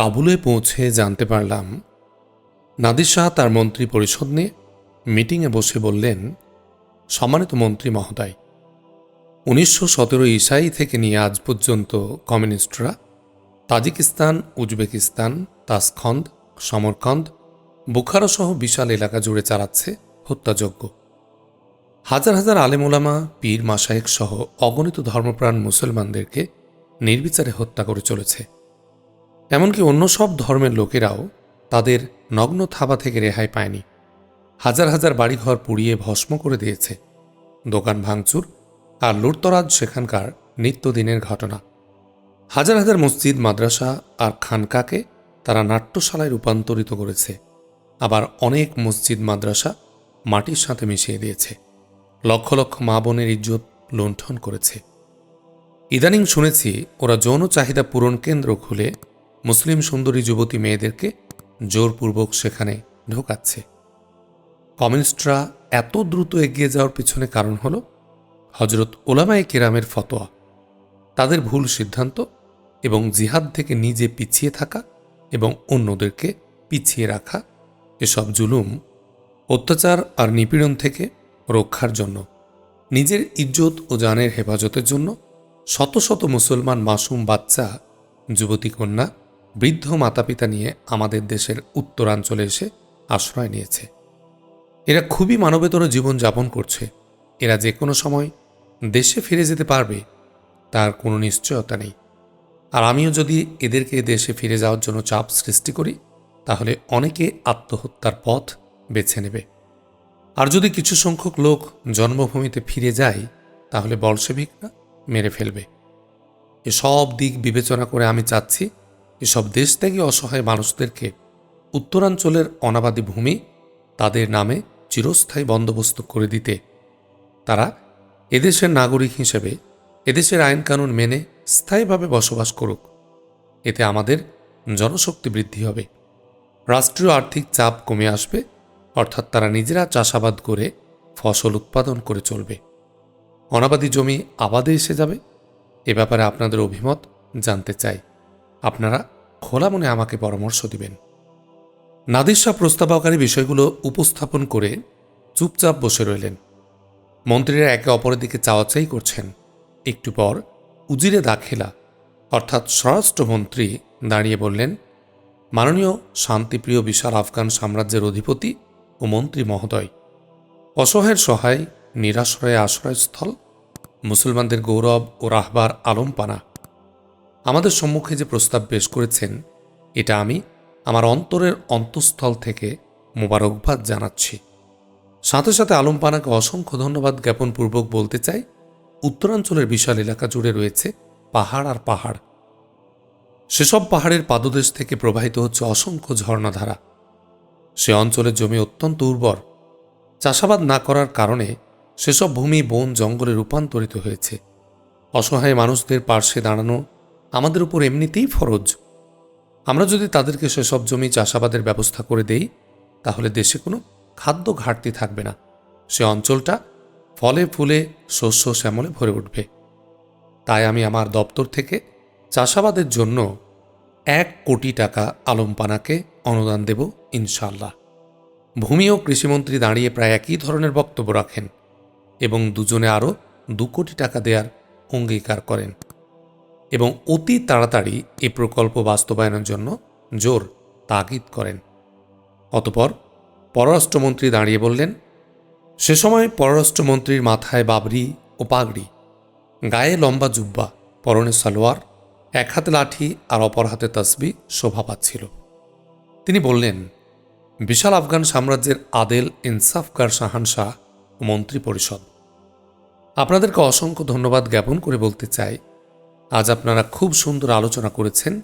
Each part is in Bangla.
কাবুলে পৌঁছে জানতে পারলাম, নাদির শাহ তার মন্ত্রী পরিষদ নিয়ে মিটিংয়ে বসে বললেন, সম্মানিত মন্ত্রী মহোদয়, উনিশশো সতেরো ইসাই থেকে নিয়ে আজ পর্যন্ত কমিউনিস্টরা Tajikistan, Uzbekistan, Tashkent Samarkand Bukhara সহ বিশাল এলাকা জুড়ে চালাচ্ছে হত্যাযজ্ঞ। হাজার হাজার আলেমোলামা, পীর মাসায়েক সহ অগণিত ধর্মপ্রাণ মুসলমানদেরকে নির্বিচারে হত্যা করে চলেছে। এমনকি অন্য সব ধর্মের লোকেরাও তাদের নগ্ন থাবা থেকে রেহাই পায়নি। হাজার হাজার বাড়িঘর পুড়িয়ে ভস্ম করে দিয়েছে। দোকান ভাঙচুর আর লুটতরাজ সেখানকার নিত্যদিনের ঘটনা। হাজার হাজার মসজিদ, মাদ্রাসা আর খানকাকে তারা নাট্যশালায় রূপান্তরিত করেছে। আবার অনেক মসজিদ, মাদ্রাসা মাটির সাথে মিশিয়ে দিয়েছে। লক্ষ লক্ষ মা বোনের ইজ্জত লুণ্ঠন করেছে। ইদানিং শুনেছি ওরা যৌন চাহিদা পূরণ কেন্দ্র খুলে মুসলিম সুন্দরী যুবতী মেয়েদেরকে জোরপূর্বক সেখানে ঢোকাচ্ছে। কমিউনিস্টরা এত দ্রুত এগিয়ে যাওয়ার পিছনে কারণ হল হজরত ওলামায়ে কেরামের ফতোয়া। তাদের ভুল সিদ্ধান্ত এবং জিহাদ থেকে নিজে পিছিয়ে থাকা এবং অন্যদেরকে পিছিয়ে রাখা এসব জুলুম, অত্যাচার আর নিপীড়ন থেকে রক্ষার জন্য, নিজের ইজ্জত ও জানের হেফাজতের জন্য শত শত মুসলমান মাসুম বাচ্চা, যুবতী কন্যা বৃদ্ধ মাতাপিতা নিয়ে আমাদের দেশের উত্তরাঞ্চলে এসে আশ্রয় নিয়েছে। এরা খুবই মানবেতর জীবন যাপন করছে। এরা যে কোনো সময় দেশে ফিরে যেতে পারবে, তার কোনো নিশ্চয়তা নেই। আর আমিও যদি এদেরকে দেশে ফিরে যাওয়ার জন্য চাপ সৃষ্টি করি, তাহলে অনেকে আত্মহত্যার পথ বেছে নেবে। আর যদি কিছু সংখ্যক লোক জন্মভূমিতে ফিরে যায়, তাহলে বলসেভিকরা মেরে ফেলবে। এসব দিক বিবেচনা করে আমি চাচ্ছি এসব দেশ থেকে অসহায় মানুষদেরকে উত্তরাঞ্চলের অনাবাদী ভূমি তাদের নামে চিরস্থায়ী বন্দোবস্ত করে দিতে। তারা এদেশের নাগরিক হিসেবে এদেশের আইনকানুন মেনে স্থায়ীভাবে বসবাস করুক। এতে আমাদের জনশক্তি বৃদ্ধি হবে। রাষ্ট্রীয় আর্থিক চাপ কমে আসবে, অর্থাৎ তারা নিজেরা চাষাবাদ করে ফসল উৎপাদন করে চলবে। অনাবাদী জমি আবাদে এসে যাবে। এ ব্যাপারে আপনাদের অভিমত জানতে চাই। আপনারা খোলা মনে আমাকে পরামর্শ দিবেন। নাদির শাহ প্রস্তাবকারী বিষয়গুলো উপস্থাপন করে চুপচাপ বসে রইলেন। মন্ত্রীরা একে অপরের দিকে চাওয়াচাই করছেন। একটু পর উজিরে দাখিলা, অর্থাৎ স্বরাষ্ট্রমন্ত্রী দাঁড়িয়ে বললেন, মাননীয় শান্তিপ্রিয় বিশাল আফগান সাম্রাজ্যের অধিপতি ও মন্ত্রী মহোদয়, অসহায়ের সহায়, নিরাশ্রয়ে আশ্রয়স্থল, মুসলমানদের গৌরব ও রাহবার আলমপানা আমাদের সম্মুখে যে প্রস্তাব পেশ করেছেন, এটা আমি আমার অন্তরের অন্তঃস্থল থেকে মোবারকবাদ জানাচ্ছি। সাথে সাথে আলমপানাকে অসংখ্য ধন্যবাদ জ্ঞাপনপূর্বক বলতে চাই, উত্তরাঞ্চলের বিশাল এলাকা জুড়ে রয়েছে পাহাড় আর পাহাড়। সেসব পাহাড়ের পাদদেশ থেকে প্রবাহিত হচ্ছে অসংখ্য ঝর্ণাধারা। সে অঞ্চলের জমি অত্যন্ত উর্বর। চাষাবাদ না করার কারণে সেসব ভূমি বন জঙ্গলে রূপান্তরিত হয়েছে। অসহায় মানুষদের পার্শ্বে দাঁড়ানো আমাদের উপর এমনিতেই ফরজ। আমরা যদি তাদেরকে সেসব জমি চাষাবাদের ব্যবস্থা করে দেই, তাহলে দেশে কোনো খাদ্য ঘাটতি থাকবে না। সে অঞ্চলটা ফলে ফুলে শস্য শ্যামলে ভরে উঠবে। তাই আমি আমার দপ্তর থেকে চাষাবাদের জন্য এক কোটি টাকা আলমপানাকে অনুদান দেব ইনশাল্লাহ ভূমি ও কৃষিমন্ত্রী দাঁড়িয়ে প্রায় একই ধরনের বক্তব্য রাখেন এবং দুজনে আরও দু কোটি টাকা দেওয়ার অঙ্গীকার করেন। এবং অতি তাড়াতাড়ি এ প্রকল্প বাস্তবায়নের জন্য জোর তাগিদ করেন। অতপর পররাষ্ট্রমন্ত্রী দাঁড়িয়ে বললেন, সে সময় পররাষ্ট্রমন্ত্রীর মাথায় বাবরি ও পাগড়ি, গায়ে লম্বা জুব্বা, পরনে সালোয়ার, এক হাতে লাঠি আর অপর হাতে তসবি শোভা পাচ্ছিল। তিনি বললেন, বিশাল আফগান সাম্রাজ্যের আদেল ইনসাফকার শাহানশাহ ও মন্ত্রী পরিষদ আপনাদেরকে অসংখ্য ধন্যবাদ জ্ঞাপন করে বলতে চাই আজ আপনারা খুব সুন্দর আলোচনা করেছেন,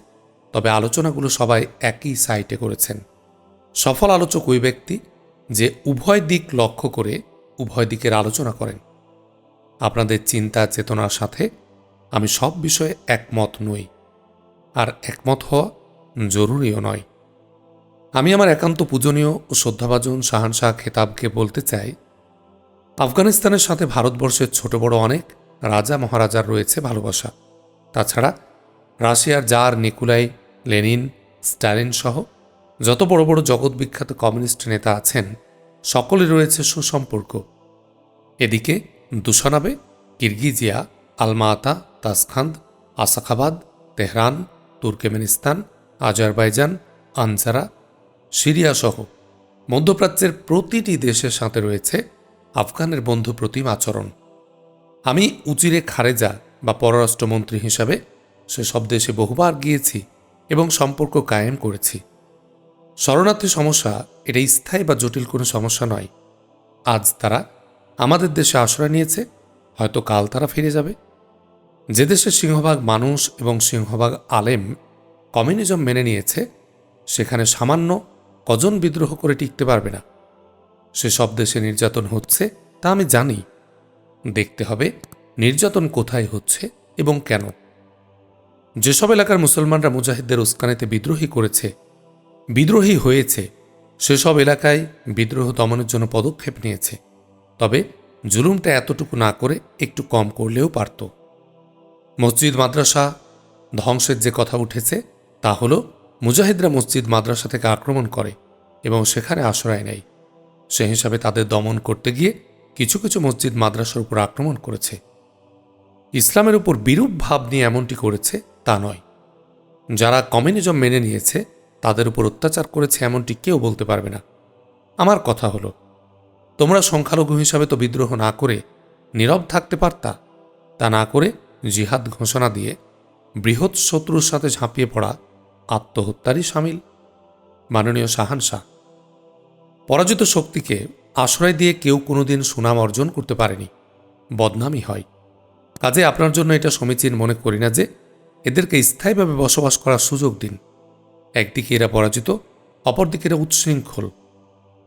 তবে আলোচনাগুলো সবাই একই সাইটে করেছেন। সফল আলোচক ওই ব্যক্তি যে উভয় দিক লক্ষ্য করে উভয় দিকের আলোচনা করেন। আপনাদের চিন্তা চেতনার সাথে আমি সব বিষয়ে একমত নই, আর একমত হওয়া জরুরিও নয়। আমি আমার একান্ত পূজনীয় ও শ্রদ্ধাভাজন শাহানশাহ খেতাবকে বলতে চাই, আফগানিস্তানের সাথে ভারতবর্ষের ছোট বড় অনেক রাজা মহারাজার রয়েছে ভালোবাসা। তাছাড়া রাশিয়ার জার নিকুলাই, লেনিন, স্ট্যালিন সহ যত বড় বড় জগৎ বিখ্যাত কমিউনিস্ট নেতা আছেন, সকলে রয়েছে সুসম্পর্ক। এদিকে Dushanbe, Kirgizia Alma Ata Tashkent, Ashgabat, Tehran, Turkmenistan, Azerbaijan Ankara Syria সহ মধ্যপ্রাচ্যের প্রতিটি দেশের সাথে রয়েছে আফগানের বন্ধু প্রতিম আচরণ। আমি উচিরে খারেজা বা পররাষ্ট্রমন্ত্রী হিসাবে সেসব দেশে বহুবার গিয়েছি এবং সম্পর্ক কায়েম করেছি। শরণার্থী সমস্যা এটা স্থায়ী বা জটিল কোনো সমস্যা নয়। আজ তারা আমাদের দেশে আশ্রয় নিয়েছে, হয়তো কাল তারা ফিরে যাবে। যে দেশের সিংহভাগ মানুষ এবং সিংহভাগ আলেম কমিউনিজম মেনে নিয়েছে, সেখানে সামান্য কজন বিদ্রোহ করে টিকতে পারবে না। সেসব দেশে নির্যাতন হচ্ছে তা আমি জানি। দেখতে হবে নির্যাতন কোথায় হচ্ছে এবং কেন? যেসব এলাকার মুসলমানরা মুজাহিদদের উস্কানিতে বিদ্রোহী করেছে, বিদ্রোহী হয়েছে, সেসব এলাকায় বিদ্রোহ দমনের জন্য পদক্ষেপ নিয়েছে। তবে জুলুমটা এতটুকু না করে একটু কম করলেও পারত। মসজিদ, মাদ্রাসা ধ্বংসের যে কথা উঠেছে, তা হল মুজাহিদরা মসজিদ, মাদ্রাসা থেকে আক্রমণ করে এবং সেখানে আশ্রয় নেয়। সে হিসাবে তাদের দমন করতে গিয়ে কিছু কিছু মসজিদ, মাদ্রাসার উপর আক্রমণ করেছে। ইসলামের উপর বিরূপ ভাব নিয়ে এমনটি করেছে তা নয়। যারা কমিউনিজম মেনে নিয়েছে, তাদের উপর অত্যাচার করেছে এমনটি কেউ বলতে পারবে না। আমার কথা হলো, তোমরা সংখ্যালঘু হিসাবে তো বিদ্রোহ না করে নীরব থাকতে পারতা, তা না করে জিহাদ ঘোষণা দিয়ে বৃহৎ শত্রুর সাথে ঝাঁপিয়ে পড়া আত্মহত্যারই সামিল। মাননীয় শাহানশাহ পরাজিত শক্তিকে আশ্রয় দিয়ে কেউ কোনোদিন সুনাম অর্জন করতে পারেনি। বদনামই হয়। কাজে আপনার জন্য এটা সমীচীন মনে করি না যে এদেরকে স্থায়ীভাবে বসবাস করার সুযোগ দিন। একদিকে এরা পরাজিত, অপরদিকে এরা উচ্ছৃঙ্খল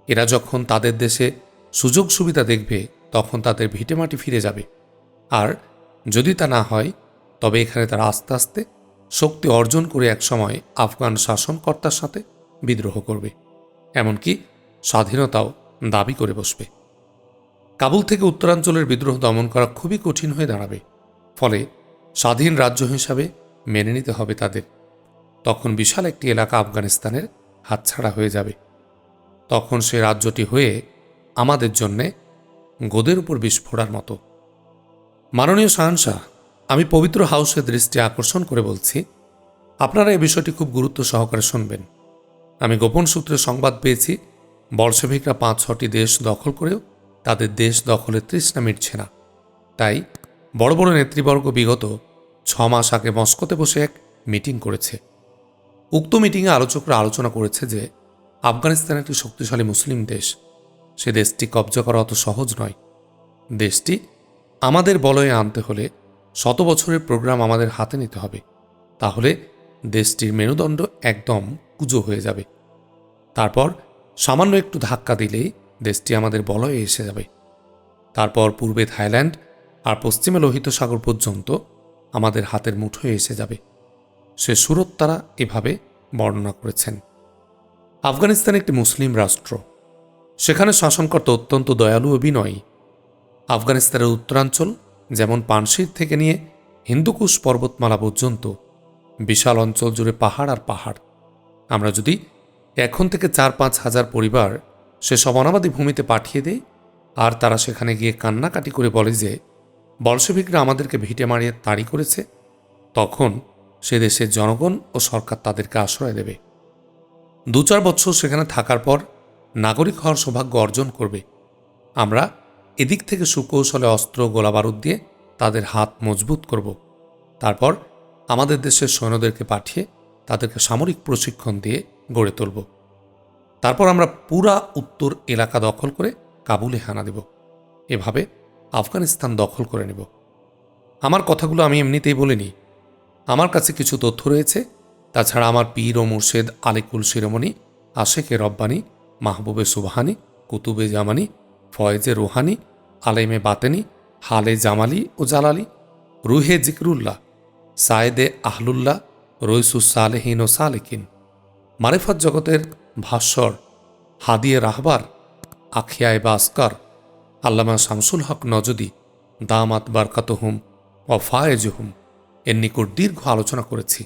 এরা যখন তাদের দেশে সুযোগ সুবিধা দেখবে, তখন তাদের ভিটেমাটি ফিরে যাবে। আর যদি তা না হয়, তবে এখানে তারা আস্তে আস্তে শক্তি অর্জন করে একসময় আফগান শাসনকর্তার সাথে বিদ্রোহ করবে। এমনকি স্বাধীনতাও দাবি করে বসবে। কাবুল থেকে উত্তরাঞ্চলের বিদ্রোহ দমন করা খুবই কঠিন হয়ে দাঁড়াবে। ফলে স্বাধীন রাজ্য হিসাবে মেনে নিতে হবে তাদের। তখন বিশাল একটি এলাকা আফগানিস্তানের হাতছাড়া হয়ে যাবে। তখন সে রাজ্যটি হয়ে আমাদের জন্যে গোদের উপর বিস্ফোরার মতো। মাননীয় শাহনশাহ, আমি পবিত্র হাউসের দৃষ্টি আকর্ষণ করে বলছি, আপনারা এই বিষয়টি খুব গুরুত্ব সহকারে শুনবেন। আমি গোপন সূত্রে সংবাদ পেয়েছি বর্ষভিকরা পাঁচ ছটি দেশ দখল করেও তাদের দেশ দখলে তৃষ্ণা মিটছে না। তাই বড় বড় নেতৃবর্গ বিগত ছ মাস আগে মস্কোতে বসে এক মিটিং করেছে। উক্ত মিটিংয়ে আলোচকরা আলোচনা করেছে যে আফগানিস্তান একটি শক্তিশালী মুসলিম দেশ। সে দেশটি কবজা করা অত সহজ নয়। দেশটি আমাদের বলয়ে আনতে হলে শত বছরের প্রোগ্রাম আমাদের হাতে নিতে হবে। তাহলে দেশটির মেরুদণ্ড একদম কুজো হয়ে যাবে। তারপর সামান্য একটু ধাক্কা দিলেই দেশটি আমাদের বলয়ে এসে যাবে। তারপর পূর্বে থাইল্যান্ড আর পশ্চিমে লোহিত সাগর পর্যন্ত আমাদের হাতের মুঠোয় এসে যাবে। সে সুরত তারা এভাবে বর্ণনা করেছেন। আফগানিস্তান একটি মুসলিম রাষ্ট্র। সেখানে শাসনকর্তা অত্যন্ত দয়ালু ও বিনয়ী। আফগানিস্তানের উত্তরাঞ্চল যেমন পানশির থেকে নিয়ে হিন্দুকুশ পর্বতমালা পর্যন্ত বিশাল অঞ্চল জুড়ে পাহাড় আর পাহাড়। আমরা যদি এখন থেকে চার পাঁচ হাজার পরিবার সেসব অনাবাদী ভূমিতে পাঠিয়ে দেয়, আর তারা সেখানে গিয়ে কান্নাকাটি করে বলে যে বলসেভিকরা আমাদেরকে ভিটে মারিয়ে তাড়ি করেছে। তখন সে দেশের জনগণ ও সরকার তাদেরকে আশ্রয় দেবে। দু চার বছর সেখানে থাকার পর নাগরিক হওয়ার সৌভাগ্য অর্জন করবে। আমরা এদিক থেকে সুকৌশলে অস্ত্র, গোলাবারুদ দিয়ে তাদের হাত মজবুত করব। তারপর আমাদের দেশের সৈন্যদেরকে পাঠিয়ে তাদেরকে সামরিক প্রশিক্ষণ দিয়ে গড়ে তুলব। তারপর আমরা পুরা উত্তর এলাকা দখল করে কাবুলে হানা দেব। এভাবে আফগানিস্তান দখল করে নেব। আমার কথাগুলো আমি এমনিতেই বলিনি। আমার কাছে কিছু তথ্য রয়েছে। তাছাড়া আমার পীর ও মুর্শেদ আলিকুল শিরোমণি আশেকে রব্বানি, মাহবুবে সুবাহানি, কুতুবে জামানি, ফয়েজে রুহানি, আলেমে বাতেনি, হালে জামালি ও জালালি, রুহে জিকরুল্লাহ, সায়েদে আহলুল্লাহ রইসুস সালেহীন ও সালেকিন। মারেফত জগতের ভাস্বর, হাদিয়ে রাহবার, আখিয়ায় বাস্কর আল্লামা শামসুল হক নজদি, দামাত বারকাতহুম ও ফায়েজহুম, এর নিকট দীর্ঘ আলোচনা করেছি।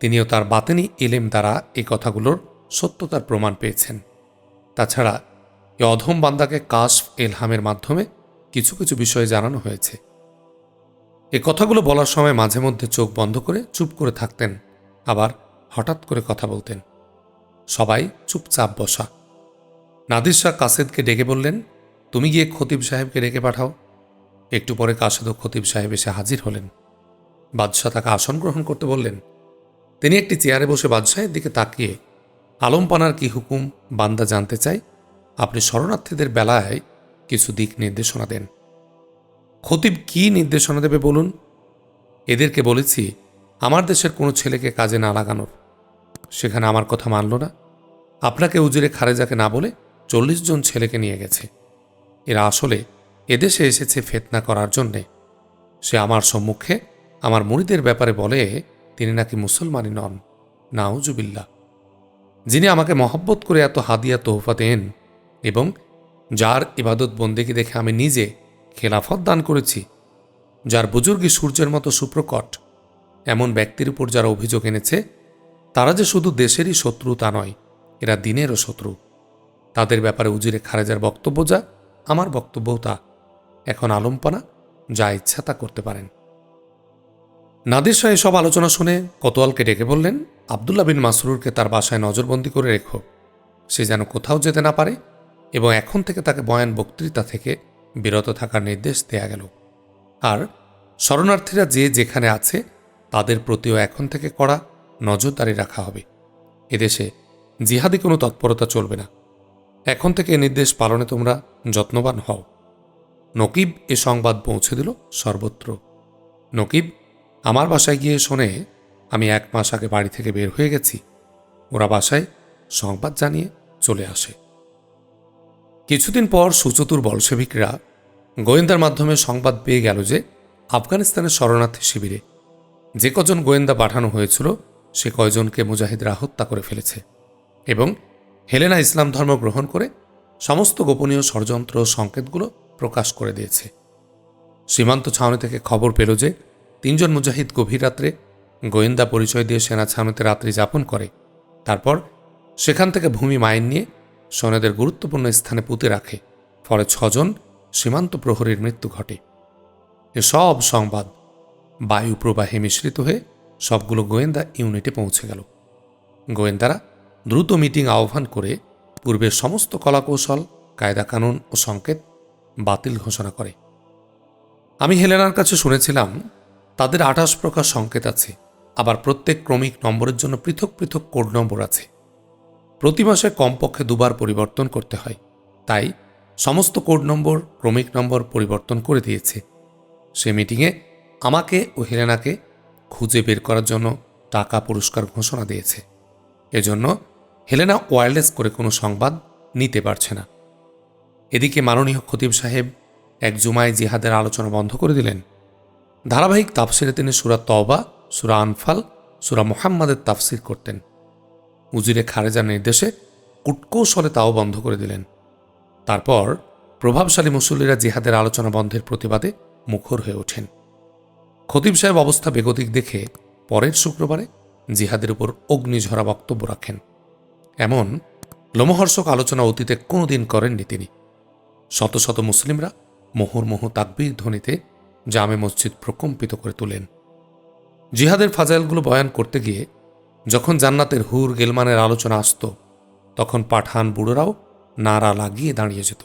তিনিও তার বাতেনি এলেম দ্বারা এই কথাগুলোর সত্যতার প্রমাণ পেয়েছেন। তাছাড়া এ অধম বান্দাকে কাশফ এলহামের মাধ্যমে কিছু কিছু বিষয়ে জানানো হয়েছে। এ কথাগুলো বলার সময় মাঝে মধ্যে চোখ বন্ধ করে চুপ করে থাকতেন, আবার হঠাৎ করে কথা বলতেন। সবাই চুপচাপ বসা। নাদির শাহ কাসেদকে ডেকে বললেন, তুমি গিয়ে খতিব সাহেবকে ডেকে পাঠাও। একটু পরে কাসেদ খতিব সাহেব এসে হাজির হলেন। বাদশাহ তাকে আসন গ্রহণ করতে বললেন, তিনি একটি চেয়ারে বসে বাদশাহের দিকে তাকিয়ে আলমপানার কি হুকুম, বান্দা জানতে চাই আপনি শরণার্থীদের বেলায় কিছু দিক নির্দেশনা দেন। খতিব কি নির্দেশনা দেবে বলুন? এদেরকে বলেছি, আমার দেশের কোনো ছেলেকে কাজে না লাগানোর। সেখানে আমার কথা মানল না। আপনাকে উজিরে খারেজাকে না বলে চল্লিশ জন ছেলেকে নিয়ে গেছে। এরা আসলে এদেশে এসেছে ফেতনা করার জন্যে। সে আমার সম্মুখে আমার মুড়িদের ব্যাপারে বলে তিনি নাকি মুসলমানই নন। নাউজুবিল্লা যিনি আমাকে মহব্বত করে এত হাদিয়া তোহফা দেন এবং যার ইবাদত বন্দেকে দেখে আমি নিজে খেলাফত দান করেছি, যার বুজুর্গী সূর্যের মতো সুপ্রকট, এমন ব্যক্তির উপর যারা অভিযোগ এনেছে তারা যে শুধু দেশেরই শত্রু তা নয়, এরা দিনেরও শত্রু। তাদের ব্যাপারে উজিরে খারেজার বক্তব্য যা, আমার বক্তব্যও তা। এখন আলম্পনা, যা ইচ্ছা তা করতে পারেন। নাদির শাহ এসব আলোচনা শুনে কতোয়ালকে ডেকে বললেন, আবদুল্লাহ বিন মাসরুরকে তার বাসায় নজরবন্দি করে রেখো। সে যেন কোথাও যেতে না পারে এবং এখন থেকে তাকে বয়ান বক্তৃতা থেকে বিরত থাকার নির্দেশ দেয়া গেল। আর শরণার্থীরা যে যেখানে আছে, তাদের প্রতিও এখন থেকে কড়া নজরদারি রাখা হবে। এদেশে জিহাদি কোনো তৎপরতা চলবে না। এখন থেকে এ নির্দেশ পালনে তোমরা যত্নবান হও। নকিব এ সংবাদ পৌঁছে দিল সর্বত্র। নকিব, আমার বাসায় গিয়ে শোনে, আমি এক মাস আগে বাড়ি থেকে বের হয়ে গেছি। ওরা বাসায় সংবাদ জানিয়ে চলে আসে। কিছুদিন পর সুচতুর বলশেভিকরা গোয়েন্দার মাধ্যমে সংবাদ পেয়ে গেল যে আফগানিস্তানের শরণার্থী শিবিরে যে কজন গোয়েন্দা পাঠানো হয়েছিল সে কয়জনকে মুজাহিদরা হত্যা করে ফেলেছে এবং হেলেনা ইসলাম ধর্ম গ্রহণ করে সমস্ত গোপনীয় ষড়যন্ত্র সংকেতগুলো প্রকাশ করে দিয়েছে। সীমান্ত ছাউনি থেকে খবর পেল যে তিনজন মুজাহিদ গভীর রাত্রে গোয়েন্দা পরিচয় দিয়ে সেনা ছাউনিতে রাত্রি যাপন করে। তারপর সেখান থেকে ভূমি মাইন নিয়ে সৈন্যদের গুরুত্বপূর্ণ স্থানে পুঁতে রাখে, ফলে ছজন সীমান্ত প্রহরীর মৃত্যু ঘটে। এসব সংবাদ বায়ু প্রবাহে মিশ্রিত হয়ে সবগুলো গোয়েন্দা ইউনিটে পৌঁছে গেল। গোয়েন্দারা দ্রুত মিটিং আহ্বান করে পূর্বের সমস্ত কলাকৌশল, কায়দা কানুন ও সংকেত বাতিল ঘোষণা করে। আমি হেলেনার কাছে শুনেছিলাম, তাদের আঠাশ প্রকার সংকেত আছে, আবার প্রত্যেক ক্রমিক নম্বরের জন্য পৃথক পৃথক কোড নম্বর আছে। প্রতি মাসে কমপক্ষে দুবার পরিবর্তন করতে হয়, তাই সমস্ত কোড নম্বর, ক্রমিক নম্বর পরিবর্তন করে দিয়েছে। সে মিটিংয়ে আমাকে ও হেলেনাকে খুঁজে বের করার জন্য টাকা পুরস্কার ঘোষণা দিয়েছে। এজন্য হেলেনা ওয়্যারলেস করে কোনো সংবাদ নিতে পারছে না। এদিকে মাননীয় খতিব সাহেব এক জুমায় জিহাদের আলোচনা বন্ধ করে দিলেন। ধারাবাহিক তাফসিরে তিনি সুরা তওবা, সুরা আনফাল, সুরা মোহাম্মদের তাফসির করতেন। উজিরে খারেজার নির্দেশে কুটকৌশলে তাও বন্ধ করে দিলেন। তারপর প্রভাবশালী মুসল্লিরা জিহাদের আলোচনা বন্ধের প্রতিবাদে মুখর হয়ে ওঠেন। খতিব সাহেব অবস্থা বেগতিক দেখে পরের শুক্রবারে জিহাদের উপর অগ্নিঝরা বক্তব্য রাখেন। এমন লোমহর্ষক আলোচনা অতীতে কোনোদিন করেননি তিনি। শত শত মুসলিমরা মোহরমোহ তাকবীর ধ্বনিতে জামে মসজিদ প্রকম্পিত করে তোলেন। জিহাদের ফাজাইলগুলো বয়ান করতে গিয়ে যখন জান্নাতের হুর গেলমানের আলোচনা আসত, তখন পাঠান বুড়োরাও নাড়া লাগিয়ে দাঁড়িয়ে যেত।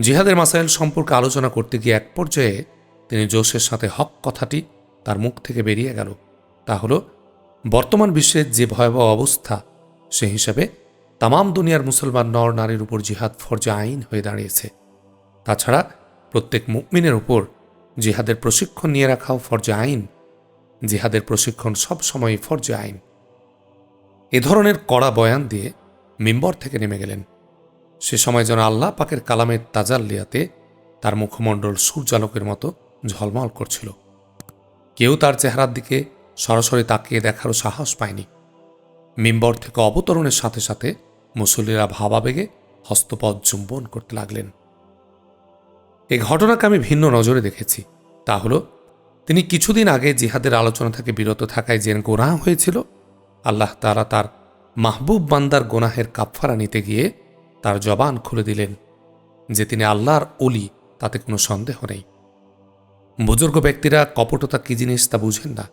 জিহাদের মাসাইল সম্পর্কে আলোচনা করতে গিয়ে এক পর্যায়ে তিনি জোশের সাথে হক কথাটি তার মুখ থেকে বেরিয়ে গেল। তা হল, বর্তমান বিশ্বের যে ভয়াবহ অবস্থা, সে হিসাবে তামাম দুনিয়ার মুসলমান নর নারীর উপর জিহাদ ফরজে আইন হয়ে দাঁড়িয়েছে। তাছাড়া প্রত্যেক মুকমিনের উপর জিহাদের প্রশিক্ষণ নিয়ে রাখাও ফরজে আইন। জিহাদের প্রশিক্ষণ সব সময়ই ফরজে আইন। এ ধরনের কড়া বয়ান দিয়ে মিম্বর থেকে নেমে গেলেন। সে সময় যেন আল্লাহ পাকের কালামের তাজাল্লিয়াতে তার মুখমণ্ডল সূর্যালোকের মতো ঝলমল করছিল। কেউ তার চেহারার দিকে সরাসরি তাকিয়ে দেখারও সাহস পায়নি। মিম্বর থেকে অবতরণের সাথে সাথে মুসল্লিরা ভাবাবেগে হস্তপদ চুম্বন করতে লাগলেন। এই ঘটনাকে আমি ভিন্ন নজরে দেখেছি। তা হল, তিনি কিছুদিন আগে জিহাদের আলোচনা থেকে বিরত থাকায় যে গোনাহ হয়েছিল, আল্লাহ তারা তার মাহবুব বান্দার গোনাহের কাপফারা নিতে গিয়ে তার জবান খুলে দিলেন যে তিনি আল্লাহর অলি তাতে কোনো সন্দেহ নেই। বুজুর্গ ব্যক্তিরা কপটতা কী জিনিস তা বুঝেন না।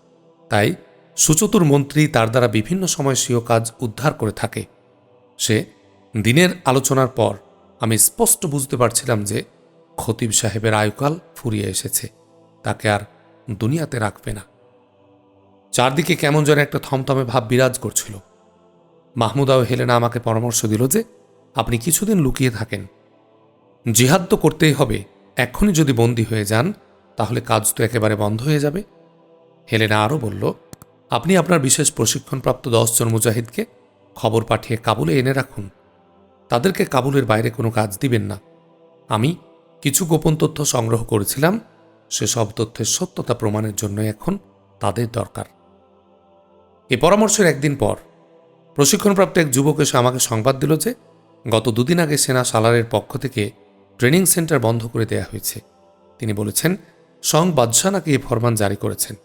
তাই সুচতুর মন্ত্রী তার দ্বারা বিভিন্ন সময় স্বীয় কাজ উদ্ধার করে থাকে। সে দিনের আলোচনার পর আমি স্পষ্ট বুঝতে পারছিলাম যে খতিব সাহেবের আয়ুকাল ফুরিয়ে এসেছে। তাকে আর দুনিয়াতে রাখবে না। চারদিকে কেমন যেন একটা থমথমে ভাব বিরাজ করছিল। মাহমুদাও হেলেনা আমাকে পরামর্শ দিল যে আপনি কিছুদিন লুকিয়ে থাকেন। জিহাদ তো করতেই হবে এক্ষুনি যদি বন্দী হয়ে যান তাহলে কাজ তো একেবারে বন্ধ হয়ে যাবে। হেলেনা আরও বলল, আপনি আপনার বিশেষ প্রশিক্ষণপ্রাপ্ত দশজন মুজাহিদকে খবর পাঠিয়ে কাবুলে এনে রাখুন। তাদেরকে কাবুলের বাইরে কোনো কাজ দিবেন না। আমি কিছু গোপন তথ্য সংগ্রহ করেছিলাম সেসব তথ্যের সত্যতা প্রমাণের জন্য এখন তাদের দরকার। এ পরামর্শের একদিন পর প্রশিক্ষণপ্রাপ্ত এক যুবক এসে আমাকে সংবাদ দিল যে গত দুদিন আগে সেনা সালারের পক্ষ থেকে ট্রেনিং সেন্টার বন্ধ করে দেয়া হয়েছে। তিনি বলেছেন সং বাদশাহ নাকি এ ফরমান জারি করেছেন?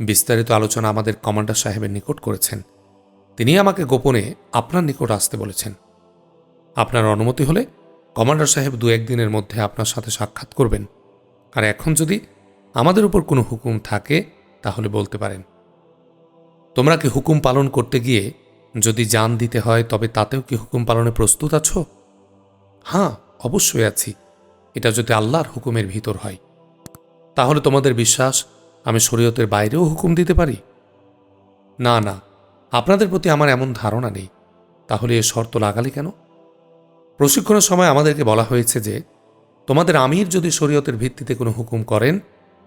বিস্তারিত আলোচনা আমাদের কমান্ডার সাহেবের নিকট করেছেন। তিনি আমাকে গোপনে আপনার নিকট আসতে বলেছেন। আপনার অনুমতি হলে কমান্ডার সাহেব দু একদিনের মধ্যে আপনার সাথে সাক্ষাৎ করবেন। আর এখন যদি আমাদের উপর কোনো হুকুম থাকে, তাহলে বলতে পারেন। তোমরা কি হুকুম পালন করতে গিয়ে যদি জান দিতে হয়, তবে তাতেও কি হুকুম পালনে প্রস্তুত আছো? হ্যাঁ অবশ্যই আছি। এটা যদি আল্লাহর হুকুমের ভিতর হয়। তাহলে তোমাদের বিশ্বাস আমি শরীয়তের বাইরেও হুকুম দিতে পারি? না না, আপনাদের প্রতি আমার এমন ধারণা নেই। তাহলে এ শর্ত লাগালে কেন? প্রশিক্ষণের সময় আমাদেরকে বলা হয়েছে যে, তোমাদের আমির যদি শরীয়তের ভিত্তিতে কোনো হুকুম করেন,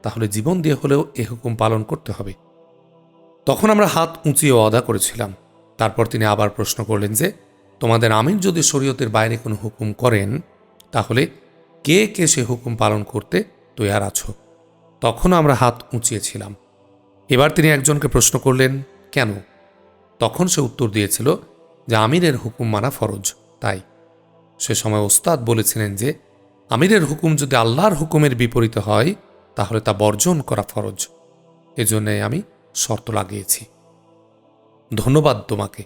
তাহলে জীবন দিয়ে হলেও এ হুকুম পালন করতে হবে। তখন আমরা হাত উঁচিয়ে অদা করেছিলাম। তারপর তিনি আবার প্রশ্ন করলেন যে, তোমাদের আমির যদি শরীয়তের বাইরে কোনো হুকুম করেন, তাহলে কে কে সে হুকুম পালন করতে তৈয়ার আছো? তখনও আমরা হাত উঁচিয়েছিলাম। এবার তিনি একজনকে প্রশ্ন করলেন, কেন? তখন সে উত্তর দিয়েছিল যে, আমিরের হুকুম মানা ফরজ। তাই। সে সময় ওস্তাদ বলেছিলেন যে, আমিরের হুকুম যদি আল্লাহর হুকুমের বিপরীতে হয়, তাহলে তা বর্জন করা ফরজ। এজন্যে আমি শর্ত লাগিয়েছি। ধন্যবাদ তোমাকে।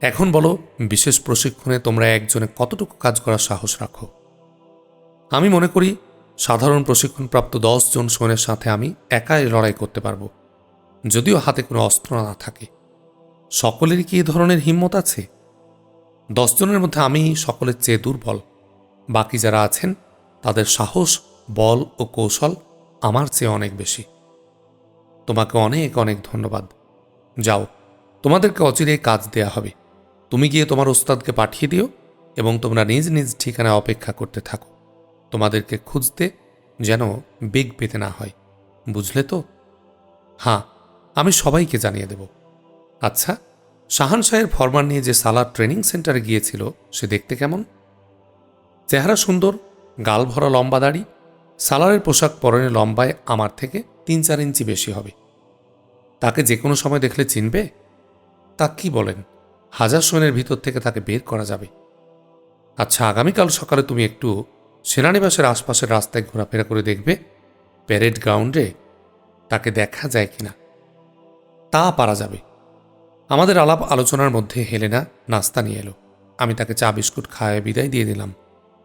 এখন বলো, বিশেষ প্রশিক্ষণে তোমরা একজনে কতটুকু কাজ করার সাহস রাখো? আমি মনে করি সাধারণ প্রশিক্ষণপ্রাপ্ত জন সৈন্যের সাথে আমি একাই লড়াই করতে পারব। যদিও হাতে কোনো অস্ত্র না থাকে। সকলেরই কি এ ধরনের হিম্মত আছে? দশজনের মধ্যে আমি সকলের চেয়ে দুর্বল। বাকি যারা আছেন, তাদের সাহস, বল ও কৌশল আমার চেয়ে অনেক বেশি। তোমাকে অনেক অনেক ধন্যবাদ। যাও, তোমাদেরকে অচিরেই কাজ দেয়া হবে। তুমি গিয়ে তোমার ওস্তাদকে পাঠিয়ে দিও এবং তোমরা নিজ নিজ ঠিকানায় অপেক্ষা করতে থাকো। তোমাদেরকে খুঁজতে যেন বেগ পেতে না হয়। বুঝলে তো? হ্যাঁ আমি সবাইকে জানিয়ে দেব। আচ্ছা শাহান শাহের ফরমান নিয়ে যে সালার ট্রেনিং সেন্টারে গিয়েছিল, সে দেখতে কেমন? চেহারা সুন্দর, গাল ভরা লম্বা দাড়ি, সালারের পোশাক পরনে লম্বায় আমার থেকে তিন চার ইঞ্চি বেশি হবে। তাকে যে কোনো সময় দেখলে চিনবে? তা কি বলেন? হাজার সৈন্যের ভিতর থেকে তাকে বের করা যাবে। আচ্ছা আগামীকাল সকালে তুমি একটু সেনানিবাসের আশপাশের রাস্তায় ঘোরাফেরা করে দেখবে প্যারেড গ্রাউন্ডে তাকে দেখা যায় কিনা। তা পারা যাবে। আমাদের আলাপ আলোচনার মধ্যে হেলেনা নাস্তা নিয়ে এলো। আমি তাকে চা, বিস্কুট খাওয়ায় বিদায় দিয়ে দিলাম।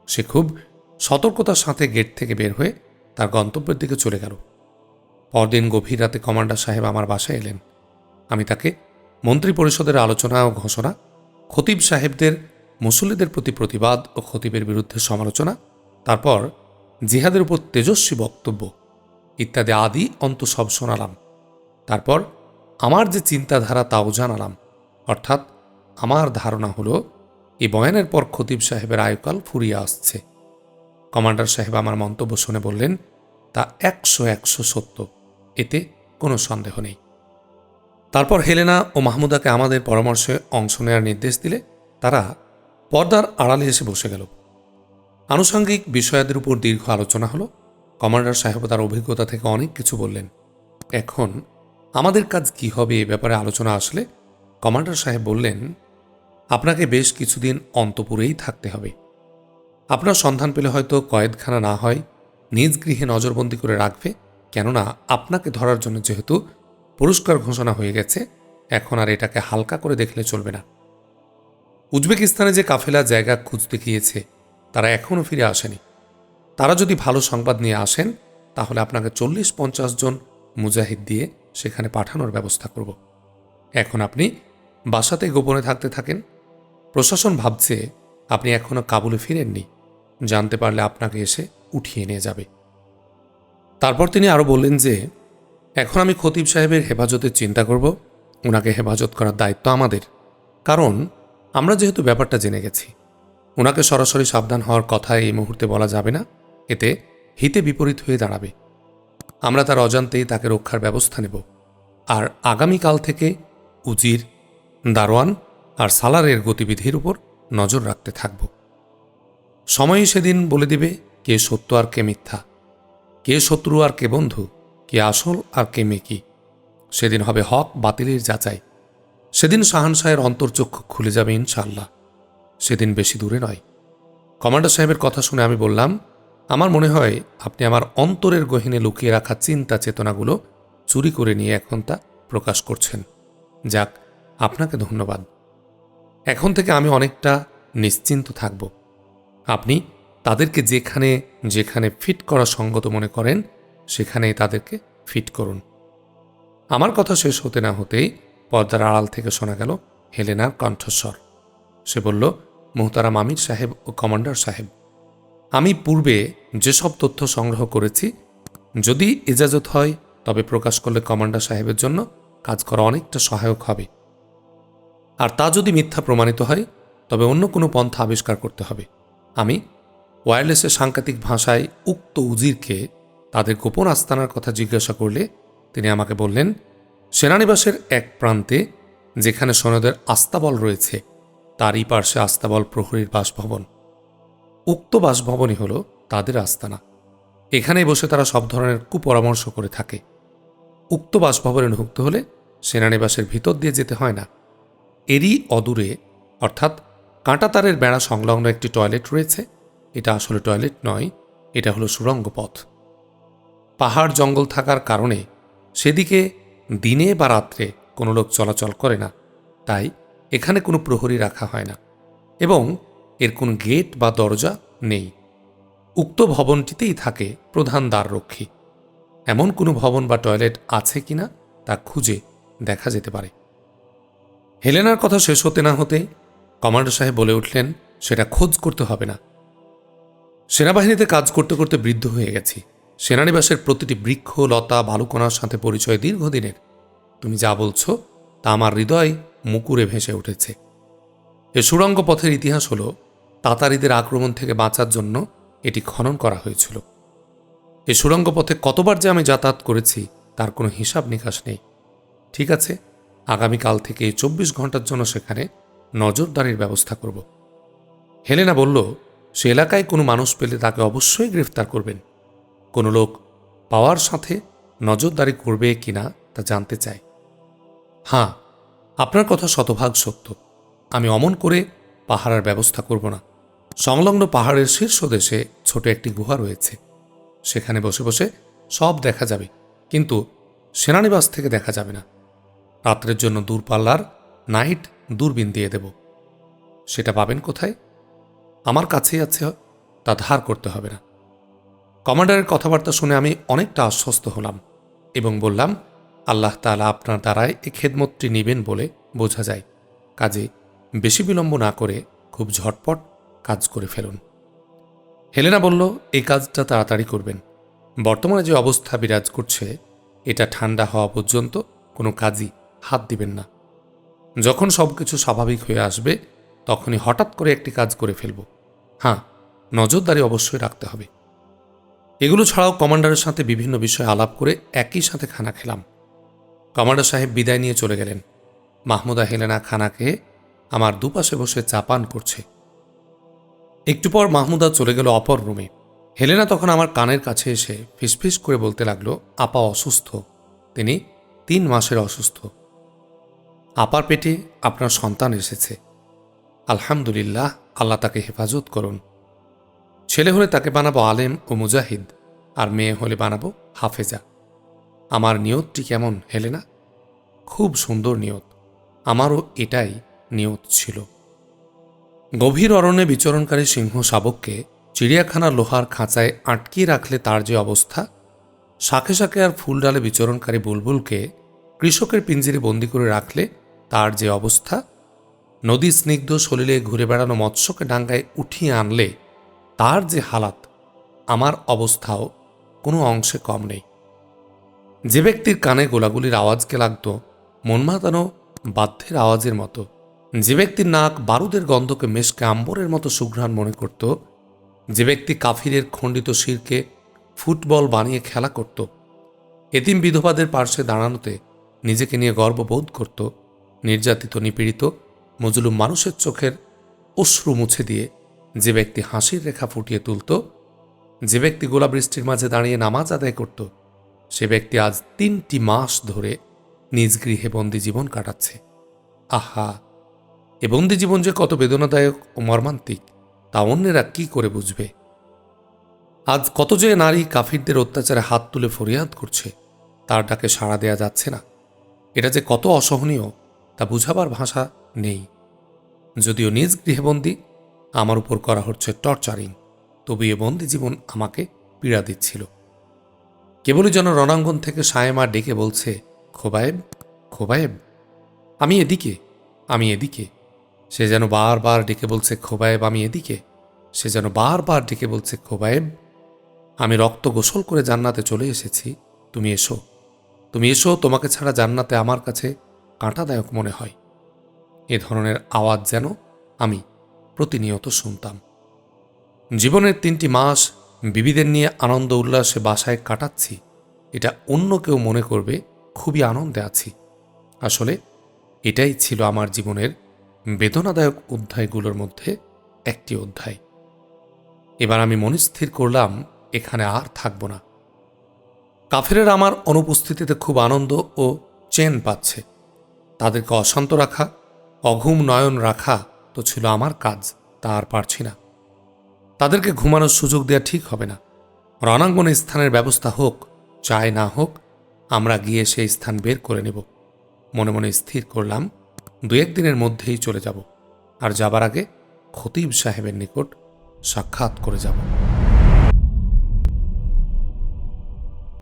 সে খুব সতর্কতার সাথে গেট থেকে বের হয়ে তার গন্তব্যের দিকে চলে গেল। পরদিন গভীর রাতে কমান্ডার সাহেব আমার বাসায় এলেন। আমি তাকে মন্ত্রী পরিষদের আলোচনা ও ঘোষণা, খতিব সাহেবদের, মুসল্লিদের প্রতি প্রতিবাদ ও খতিবের বিরুদ্ধে সমালোচনা তারপর জিহাদের উপর তেজস্বী বক্তব্য, ইত্যাদি আদি অন্ত সব শোনালাম। তারপর আমার যে চিন্তাধারা তাও জানালাম। অর্থাৎ আমার ধারণা হলো এই বয়ানের পর খতিব সাহেবের আয়ুকাল ফুরিয়ে আসছে। কমান্ডার সাহেব আমার মন্তব্য শুনে বললেন, তা একশো একশো সত্য, এতে কোনো সন্দেহ নেই। তারপর হেলেনা ও মাহমুদাকে আমাদের পরামর্শে অংশ নেওয়ার নির্দেশ দিলে তারা পর্দার আড়ালে এসে বসে গেল। আনুষঙ্গিক বিষয়াদের উপর দীর্ঘ আলোচনা হলো। কমান্ডার সাহেব তার অভিজ্ঞতা থেকে অনেক কিছু বললেন। এখন আমাদের কাজ কি হবে এ ব্যাপারে আলোচনা আসলে কমান্ডার সাহেব বললেন, আপনাকে বেশ কিছুদিন অন্তপুরেই থাকতে হবে। আপনার সন্ধান পেলে হয়তো কয়েদখানা না হয়, নিজ গৃহে নজরবন্দি করে রাখবে, কেননা আপনাকে ধরার জন্য যেহেতু পুরস্কার ঘোষণা হয়ে গেছে, এখন আর এটাকে হালকা করে দেখলে চলবে না। উজবেকিস্তানে যে কাফেলা জায়গা খুঁজতে গিয়েছে তারা এখনও ফিরে আসেনি। তারা যদি ভালো সংবাদ নিয়ে আসেন, তাহলে আপনাকে চল্লিশ পঞ্চাশ জন মুজাহিদ দিয়ে সেখানে পাঠানোর ব্যবস্থা করব। এখন আপনি বাসাতে গোপনে থাকতে থাকেন। প্রশাসন ভাবছে আপনি এখনও কাবুলে ফিরেননি। জানতে পারলে আপনাকে এসে উঠিয়ে নিয়ে যাবে। তারপর তিনি আরও বললেন যে, এখন আমি খতিব সাহেবের হেফাজতের চিন্তা করব। ওনাকে হেফাজত করার দায়িত্ব আমাদের। কারণ আমরা যেহেতু ব্যাপারটা জেনে গেছি ওনাকে সরাসরি সাবধান হওয়ার কথা এই মুহূর্তে বলা যাবে না। এতে হিতে বিপরীত হয়ে দাঁড়াবে। আমরা তার অজান্তেই তাকে রক্ষার ব্যবস্থা নেব। আর আগামীকাল থেকে উজির, দারোয়ান আর সালারের গতিবিধির উপর নজর রাখতে থাকব। সময়ই সেদিন বলে দিবে, কে সত্য আর কে মিথ্যা? কে শত্রু আর কে বন্ধু? কে আসল আর কে মেকি সেদিন হবে হক বাতিলের যাচাই। সেদিন শাহানশাহের অন্তর্চক্ষু খুলে যাবে ইনশাল্লাহ সেদিন বেশি দূরে নয়। কমান্ডার সাহেবের কথা শুনে আমি বললাম, আমার মনে হয় আপনি আমার অন্তরের গহিনে লুকিয়ে রাখা চিন্তা চেতনাগুলো চুরি করে নিয়ে এখন তা প্রকাশ করছেন। যাক, আপনাকে ধন্যবাদ। এখন থেকে আমি অনেকটা নিশ্চিন্ত থাকব। আপনি তাদেরকে যেখানে যেখানে ফিট করা সঙ্গত মনে করেন, সেখানেই তাদেরকে ফিট করুন। আমার কথা শেষ হতে না হতেই পর্দার আড়াল থেকে শোনা গেল হেলেনার কণ্ঠস্বর। সে বলল মোহতারাম আমির সাহেব ও কমান্ডার সাহেব। আমি পূর্বে যেসব তথ্য সংগ্রহ করেছি, যদি ইজাজত হয়, তবে প্রকাশ করলে কমান্ডার সাহেবের জন্য কাজ করা অনেকটা সহায়ক হবে। আর তা যদি মিথ্যা প্রমাণিত হয়, তবে অন্য কোনো পন্থা আবিষ্কার করতে হবে। আমি ওয়্যারলেসের সাংকেতিক ভাষায় উক্ত উজিরকে তাদের গোপন আস্তানার কথা জিজ্ঞাসা করলে তিনি আমাকে বললেন, সেনানিবাসের এক প্রান্তে, যেখানে সৈন্যদের আস্তাবল রয়েছে তারই পার্শ্বে আস্তাবল প্রহরীর বাসভবন। উক্ত বাসভবনই হল তাদের আস্তানা। এখানেই বসে তারা সব ধরনের কুপরামর্শ করে থাকে। উক্ত বাসভবনে ঢুকতে হলে সেনানিবাসের ভিতর দিয়ে যেতে হয় না। এরই অদূরে, অর্থাৎ কাঁটাতারের বেড়া সংলগ্ন একটি টয়লেট রয়েছে। এটা আসলে টয়লেট নয়, এটা হলো সুরঙ্গ পথ পাহাড় জঙ্গল থাকার কারণে সেদিকে দিনে বা রাত্রে কোনো লোক চলাচল করে না। তাই এখানে কোনো প্রহরী রাখা হয় না এবং এর কোনো গেট বা দরজা নেই। উক্ত ভবনটিতেই থাকে প্রধান দ্বাররক্ষী। এমন কোনো ভবন বা টয়লেট আছে কিনা তা খুঁজে দেখা যেতে পারে। হেলেনার কথা শেষ হতে না হতে কমান্ডার সাহেব বলে উঠলেন, সেটা খোঁজ করতে হবে না। সেনাবাহিনীতে কাজ করতে করতে বৃদ্ধ হয়ে গেছি। সেনানিবাসের প্রতিটি বৃক্ষ, লতা, বালুকণার সাথে পরিচয় দীর্ঘদিনের। তুমি যা বলছো তা আমার হৃদয় মুকুরে ভেসে উঠেছে। এ সুড়ঙ্গ পথের ইতিহাস হল তাতারিদের আক্রমণ থেকে বাঁচার জন্য এটি খনন করা হয়েছিল। এ সুড়ঙ্গ পথে কতবার যে আমি যাতায়াত করেছি, তার কোনো হিসাব নিকাশ নেই। ঠিক আছে, আগামীকাল থেকে চব্বিশ ঘণ্টার জন্য সেখানে নজরদারির ব্যবস্থা করব। হেলেনা বলল, সে এলাকায় কোনো মানুষ পেলে তাকে অবশ্যই গ্রেফতার করবেন। কোনো লোক পাওয়ার সাথে নজরদারি করবে কিনা তা জানতে চাই হ্যাঁ আপনার কথা শতভাগ সত্য। আমি অমন করে পাহারার ব্যবস্থা করব না। সংলগ্ন পাহাড়ের শীর্ষ দেশে ছোট একটি গুহা রয়েছে। সেখানে বসে বসে সব দেখা যাবে, কিন্তু সেনানিবাস থেকে দেখা যাবে না। রাত্রের জন্য দূরপাল্লার নাইট দূরবীন দিয়ে দেব। সেটা পাবেন কোথায়? আমার কাছেই আছে, তা ধার করতে হবে না। কমান্ডারের কথাবার্তা শুনে আমি অনেকটা আশ্বস্ত হলাম এবং বললাম আল্লাহ তালা আপনার দ্বারায় এ খেদমতটি নেবেন বলে বোঝা যায়। কাজে বেশি বিলম্ব না করে খুব ঝটপট কাজ করে ফেলুন। হেলেনা বলল, এই কাজটা তাড়াতাড়ি করবেন। বর্তমানে যে অবস্থা বিরাজ করছে, এটা ঠান্ডা হওয়া পর্যন্ত কোনো কাজই হাত দিবেন না। যখন সব কিছু স্বাভাবিক হয়ে আসবে, তখনই হঠাৎ করে একটি কাজ করে ফেলব। হ্যাঁ নজরদারি অবশ্যই রাখতে হবে। এগুলো ছাড়াও কমান্ডারের সাথে বিভিন্ন বিষয়ে আলাপ করে একই সাথে খানা খেলাম। কমান্ডার সাহেব বিদায় নিয়ে চলে গেলেন। মাহমুদা হেলেনা খানাকে আমার দুপাশে বসে চাপান করছে। একটু পর মাহমুদা চলে গেল অপর রুমে। হেলেনা তখন আমার কানের কাছে এসে ফিসফিস করে বলতে লাগল, আপা অসুস্থ। তিনি তিন মাসের অসুস্থ। আপার পেটে আপনার সন্তান এসেছে। আলহামদুলিল্লাহ, আল্লাহ তাকে হেফাজত করুন। ছেলে হলে তাকে বানাবো আলেম ও মুজাহিদ, আর মেয়ে হলে বানাবো হাফেজা। আমার নিয়তটি কেমন, হেলেনা? খুব সুন্দর নিয়ত। আমারও এটাই নিয়ত ছিল। গভীর অরণ্যে বিচরণকারী সিংহ শাবককে চিড়িয়াখানার লোহার খাঁচায় আটকিয়ে রাখলে তার যে অবস্থা শাকে শাকে আর ফুল ডালে বিচরণকারী বুলবুলকে কৃষকের পিঞ্জিরে বন্দি করে রাখলে তার যে অবস্থা, নদী স্নিগ্ধ সলিলে ঘুরে বেড়ানো মৎস্যকে ডাঙ্গায় উঠিয়ে আনলে তার যে হালাত, আমার অবস্থাও কোনো অংশে কম নেই। যে ব্যক্তির কানে গোলাগুলির আওয়াজকে লাগত, মন মাতানো বাদ্যের আওয়াজের মতো। যে ব্যক্তির নাক বারুদের গন্ধকে মেশকে আম্বরের মতো সুঘ্রাণ মনে করত, যে ব্যক্তি কাফিরের খণ্ডিত শিরকে ফুটবল বানিয়ে খেলা করত। এতিম বিধবাদের পার্শ্বে দাঁড়ানোতে নিজেকে নিয়ে গর্ববোধ করত, নির্যাতিত, নিপীড়িত, মজলুম মানুষের চোখের অশ্রু মুছে দিয়ে যে ব্যক্তি হাসির রেখা ফুটিয়ে তুলত, যে ব্যক্তি গোলাবৃষ্টির মাঝে দাঁড়িয়ে নামাজ আদায় করত সে ব্যক্তি আজ তিনটি মাস ধরে নিজ গৃহে বন্দি জীবন কাটাচ্ছে। আহা! এ বন্দি জীবন যে কত বেদনাদায়ক ও মর্মান্তিক, তা অন্যেরা কি করে বুঝবে? আজ কত যে নারী কাফিরদের অত্যাচারে হাত তুলে ফরিয়াদ করছে, তার ডাকে সাড়া দেয়া যাচ্ছে না। এটা যে কত অসহনীয়, তা বুঝাবার ভাষা নেই। যদিও নিজ গৃহবন্দী আমার উপর করা হচ্ছে টর্চারিং, তবু এ বন্দি জীবন আমাকে পীড়া দিচ্ছিল। কেবলই যেন রণাঙ্গন থেকে সায়েমা ডেকে বলছে, খোবায়েব খোবায়েব, আমি এদিকে আমি এদিকে। সে যেন বারবার ডেকে বলছে, খোবায়েব, আমি এদিকে। সে যেন বারবার ডেকে বলছে, খোবায়েব, আমি রক্ত গোসল করে জান্নাতে চলে এসেছি। তুমি এসো তুমি এসো, তোমাকে ছাড়া জান্নাতে আমার কাছে কাঁটাদায়ক মনে হয়। এ ধরনের আওয়াজ যেন আমি প্রতিনিয়ত শুনতাম। জীবনের তিনটি মাস বিবিদের নিয়ে আনন্দ উল্লাসে বাসায় কাটাচ্ছি, এটা অন্য কেউ মনে করবে, খুবই আনন্দে আছি। আসলে এটাই ছিল আমার জীবনের বেদনাদায়ক অধ্যায়গুলোর মধ্যে একটি অধ্যায়। এবার আমি মনস্থির করলাম, এখানে আর থাকব না। কাফেরের আমার অনুপস্থিতিতে খুব আনন্দ ও চেন পাচ্ছে। তাদেরকে অশান্ত রাখা, অঘুম নয়ন রাখা তো ছিল আমার কাজ তা আর পারছি না। তাদেরকে ঘুমানোর সুযোগ দেওয়া ঠিক হবে না। রণাঙ্গনে স্থানের ব্যবস্থা হোক চায় না হোক, আমরা গিয়ে সেই স্থান বের করে নেব। মনে মনে স্থির করলাম, দু একদিনের মধ্যেই চলে যাব, আর যাবার আগে খতিব সাহেবের নিকট সাক্ষাৎ করে যাব।